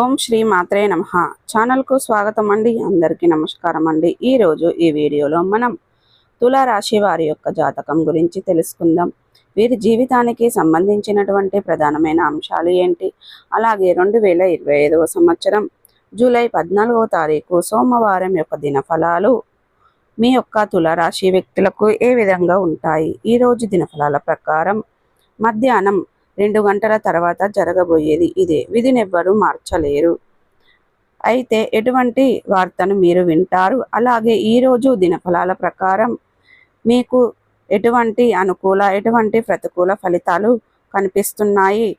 ఓం శ్రీ మాత్రే నమ. ఛానల్కు స్వాగతం అండి అందరికీ నమస్కారం అండి ఈరోజు ఈ వీడియోలో మనం తులారాశి వారి యొక్క జాతకం గురించి తెలుసుకుందాం. వీరి జీవితానికి సంబంధించినటువంటి ప్రధానమైన అంశాలు ఏంటి? అలాగే రెండు వేల ఇరవై ఐదవ సంవత్సరం జూలై పద్నాలుగవ తారీఖు సోమవారం యొక్క దినఫలాలు మీ యొక్క తులారాశి వ్యక్తులకు ఏ విధంగా ఉంటాయి? ఈరోజు దినఫలాల ప్రకారం మధ్యాహ్నం రెండు గంటల తర్వాత జరగబోయేది ఇదే. విధినెవ్వరూ మార్చలేరు. అయితే ఎటువంటి వార్తను మీరు వింటారు? అలాగే ఈరోజు దినఫలాల ప్రకారం మీకు ఎటువంటి అనుకూల ఎటువంటి ప్రతికూల ఫలితాలు కనిపిస్తున్నాయి?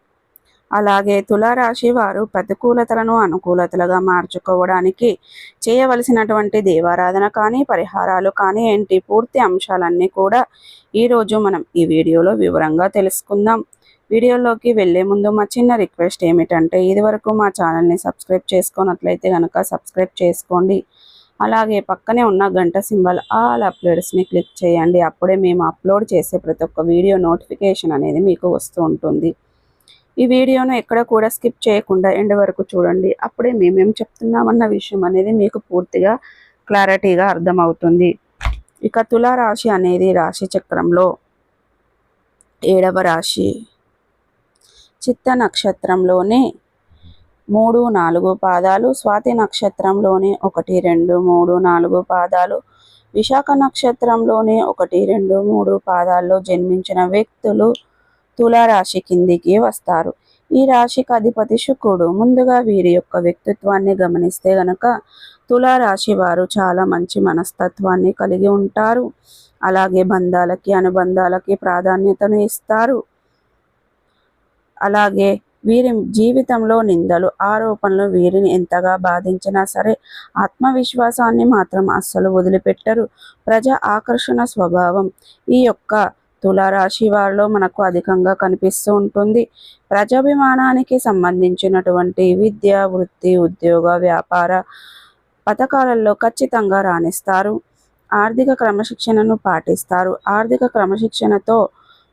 అలాగే తులారాశి వారు ప్రతికూలతలను అనుకూలతలుగా మార్చుకోవడానికి చేయవలసినటువంటి దేవారాధన కానీ పరిహారాలు కానీ ఏంటి పూర్తి అంశాలన్నీ కూడా ఈరోజు మనం ఈ వీడియోలో వివరంగా తెలుసుకుందాం. వీడియోలోకి వెళ్ళే ముందు మా చిన్న రిక్వెస్ట్ ఏమిటంటే ఇదివరకు మా ఛానల్ని సబ్స్క్రైబ్ చేసుకున్నట్లయితే కనుక సబ్స్క్రైబ్ చేసుకోండి. అలాగే పక్కనే ఉన్న గంట సింబల్ ఆల్ అప్లోడ్స్ని క్లిక్ చేయండి. అప్పుడే మేము అప్లోడ్ చేసే ప్రతి ఒక్క వీడియో నోటిఫికేషన్ అనేది మీకు వస్తూ ఉంటుంది. ఈ వీడియోను ఎక్కడ కూడా స్కిప్ చేయకుండా ఎండ్ వరకు చూడండి. అప్పుడే మేమేం చెప్తున్నామన్న విషయం అనేది మీకు పూర్తిగా క్లారిటీగా అర్థమవుతుంది. ఇక తులారాశి అనేది రాశి చక్రంలో ఏడవ రాశి. చిత్త నక్షత్రంలోనే మూడు నాలుగు పాదాలు స్వాతి నక్షత్రంలోని ఒకటి రెండు మూడు నాలుగు పాదాలు విశాఖ నక్షత్రంలోని ఒకటి రెండు మూడు పాదాల్లో జన్మించిన వ్యక్తులు తులారాశి కిందికి వస్తారు. ఈ రాశికి అధిపతి శుక్రుడు. ముందుగా వీరి యొక్క వ్యక్తిత్వాన్ని గమనిస్తే గనక తులారాశి వారు చాలా మంచి మనస్తత్వాన్ని కలిగి ఉంటారు. అలాగే బంధాలకి అనుబంధాలకి ప్రాధాన్యతను ఇస్తారు. అలాగే వీరి జీవితంలో నిందలు ఆరోపణలు వీరిని ఎంతగా బాధించినా సరే ఆత్మవిశ్వాసాన్ని మాత్రం అస్సలు వదిలిపెట్టరు. ప్రజా ఆకర్షణ స్వభావం ఈ యొక్క తులారాశి వారిలో మనకు అధికంగా కనిపిస్తూ ఉంటుంది. ప్రజాభిమానానికి సంబంధించినటువంటి విద్య వృత్తి ఉద్యోగ వ్యాపార పథకాలలో ఖచ్చితంగా రాణిస్తారు. ఆర్థిక క్రమశిక్షణను పాటిస్తారు. ఆర్థిక క్రమశిక్షణతో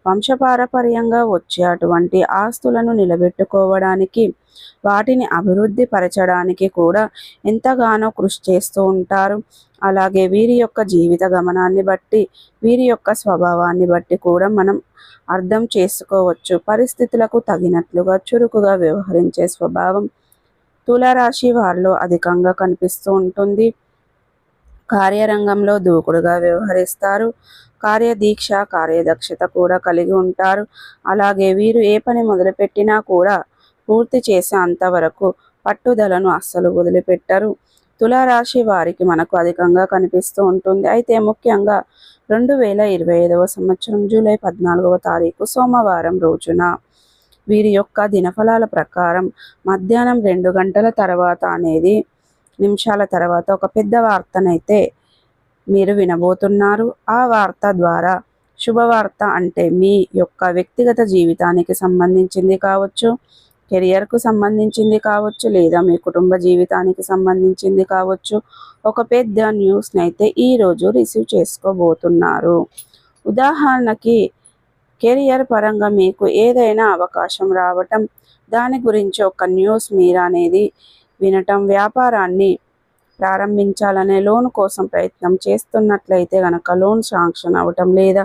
వంశపారపర్యంగా వచ్చే అటువంటి ఆస్తులను నిలబెట్టుకోవడానికి వాటిని అభివృద్ధి పరచడానికి కూడా ఎంతగానో కృషి చేస్తూ ఉంటారు. అలాగే వీరి యొక్క జీవిత గమనాన్ని బట్టి వీరి యొక్క స్వభావాన్ని బట్టి కూడా మనం అర్థం చేసుకోవచ్చు. పరిస్థితులకు తగినట్లుగా చురుకుగా వ్యవహరించే స్వభావం తులారాశి వారిలో అధికంగా కనిపిస్తూ ఉంటుంది. కార్యరంగంలో దూకుడుగా వ్యవహరిస్తారు. కార్యదీక్ష కార్యదక్షత కూడా కలిగి ఉంటారు. అలాగే వీరు ఏ పని మొదలుపెట్టినా కూడా పూర్తి చేసే అంతవరకు పట్టుదలను అస్సలు వదిలిపెట్టరు. తులారాశి వారికి మనకు అధికంగా కనిపిస్తూ ఉంటుంది. అయితే ముఖ్యంగా రెండు వేల ఇరవై ఐదవ సంవత్సరం జూలై పద్నాలుగవ తారీఖు సోమవారం రోజున వీరి యొక్క దినఫలాల ప్రకారం మధ్యాహ్నం రెండు గంటల తర్వాత అనేది నిమిషాల తర్వాత ఒక పెద్ద వార్తనైతే మీరు వినబోతున్నారు. ఆ వార్త ద్వారా శుభవార్త అంటే మీ యొక్క వ్యక్తిగత జీవితానికి సంబంధించింది కావచ్చు కెరియర్కు సంబంధించింది కావచ్చు లేదా మీ కుటుంబ జీవితానికి సంబంధించింది కావచ్చు. ఒక పెద్ద న్యూస్ని అయితే ఈరోజు రిసీవ్ చేసుకోబోతున్నారు. ఉదాహరణకి కెరియర్ పరంగా మీకు ఏదైనా అవకాశం రావటం దాని గురించి ఒక న్యూస్ మీరు అనేది వినటం వ్యాపారాన్ని ప్రారంభించాలనే లోన్ కోసం ప్రయత్నం చేస్తున్నట్లయితే కనుక లోన్ శాంక్షన్ అవ్వటం లేదా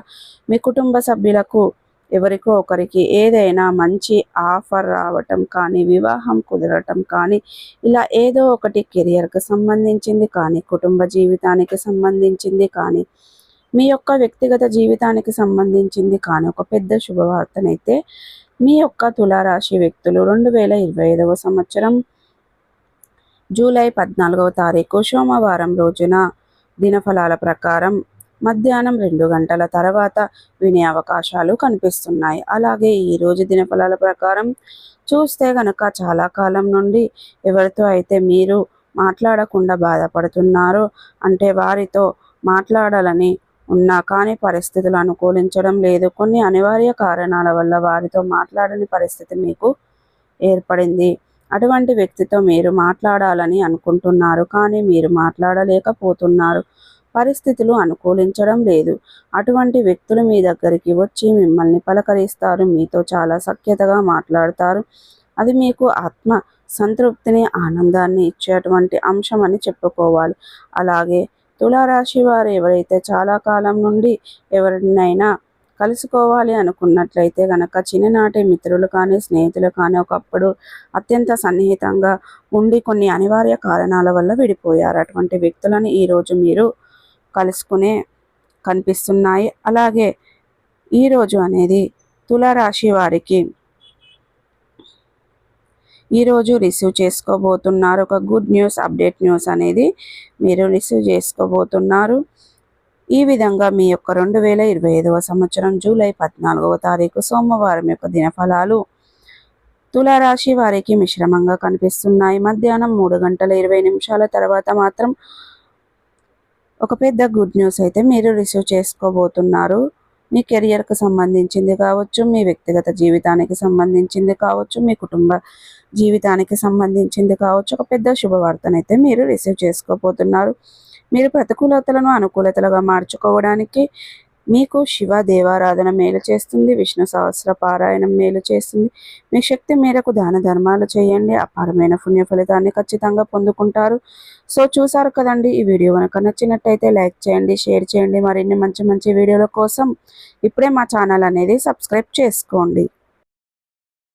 మీ కుటుంబ సభ్యులకు ఎవరికో ఒకరికి ఏదైనా మంచి ఆఫర్ రావటం కానీ వివాహం కుదరటం కానీ ఇలా ఏదో ఒకటి కెరియర్కి సంబంధించింది కానీ కుటుంబ జీవితానికి సంబంధించింది కానీ మీ యొక్క వ్యక్తిగత జీవితానికి సంబంధించింది కానీ ఒక పెద్ద శుభవార్తనైతే మీ యొక్క తులారాశి వ్యక్తులు రెండు వేల ఇరవై ఐదవ సంవత్సరం జూలై పద్నాలుగవ తారీఖు సోమవారం రోజున దినఫలాల ప్రకారం మధ్యాహ్నం రెండు గంటల తర్వాత వినే అవకాశాలు కనిపిస్తున్నాయి. అలాగే ఈరోజు దినఫలాల ప్రకారం చూస్తే గనక చాలా కాలం నుండి ఎవరితో అయితే మీరు మాట్లాడకుండా బాధపడుతున్నారో అంటే వారితో మాట్లాడాలని ఉన్నా కానీ పరిస్థితులు అనుకూలించడం లేదు. కొన్ని అనివార్య కారణాల వల్ల వారితో మాట్లాడని పరిస్థితి మీకు ఏర్పడింది. అటువంటి వ్యక్తితో మీరు మాట్లాడాలని అనుకుంటున్నారు కానీ మీరు మాట్లాడలేకపోతున్నారు. పరిస్థితులు అనుకూలించడం లేదు. అటువంటి వ్యక్తులు మీ దగ్గరికి వచ్చి మిమ్మల్ని పలకరిస్తారు మీతో చాలా సఖ్యతగా మాట్లాడతారు. అది మీకు ఆత్మ సంతృప్తిని ఆనందాన్ని ఇచ్చేటువంటి అంశం అని చెప్పుకోవాలి. అలాగే తులారాశి వారు ఎవరైతే చాలా కాలం నుండి ఎవరినైనా కలుసుకోవాలి అనుకున్నట్లయితే గనక చిన్ననాటి మిత్రులు కానీ స్నేహితులు కానీ ఒకప్పుడు అత్యంత సన్నిహితంగా ఉండి కొన్ని అనివార్య కారణాల వల్ల విడిపోయారు. అటువంటి వ్యక్తులను ఈరోజు మీరు కలుసుకునే కనిపిస్తున్నాయి. అలాగే ఈరోజు అనేది తులారాశి వారికి ఈరోజు రిసీవ్ చేసుకోబోతున్నారు. ఒక గుడ్ న్యూస్ అప్డేట్ న్యూస్ అనేది మీరు రిసీవ్ చేసుకోబోతున్నారు. ఈ విధంగా మీ యొక్క రెండు వేల ఇరవై ఐదవ సంవత్సరం జూలై పద్నాలుగవ తారీఖు సోమవారం యొక్క దినఫలాలు తులారాశి వారికి మిశ్రమంగా కనిపిస్తున్నాయి. మధ్యాహ్నం మూడు గంటల ఇరవై నిమిషాల తర్వాత మాత్రం ఒక పెద్ద గుడ్ న్యూస్ అయితే మీరు రిసీవ్ చేసుకోబోతున్నారు. మీ కెరియర్కు సంబంధించింది కావచ్చు మీ వ్యక్తిగత జీవితానికి సంబంధించింది కావచ్చు మీ కుటుంబ జీవితానికి సంబంధించింది కావచ్చు ఒక పెద్ద శుభవార్తనైతే మీరు రిసీవ్ చేసుకోబోతున్నారు. మీరు ప్రతికూలతలను అనుకూలతలుగా మార్చుకోవడానికి మీకు శివ దేవారాధన మేలు చేస్తుంది విష్ణు సహస్ర పారాయణం మేలు చేస్తుంది. మీ శక్తి మేరకు దాన ధర్మాలు చేయండి అపారమైన పుణ్య ఫలితాన్ని ఖచ్చితంగా పొందుకుంటారు. సో చూసారు కదండి ఈ వీడియో కనుక నచ్చినట్టయితే లైక్ చేయండి షేర్ చేయండి. మరిన్ని మంచి మంచి వీడియోల కోసం ఇప్పుడే మా ఛానల్ అనేది సబ్స్క్రైబ్ చేసుకోండి.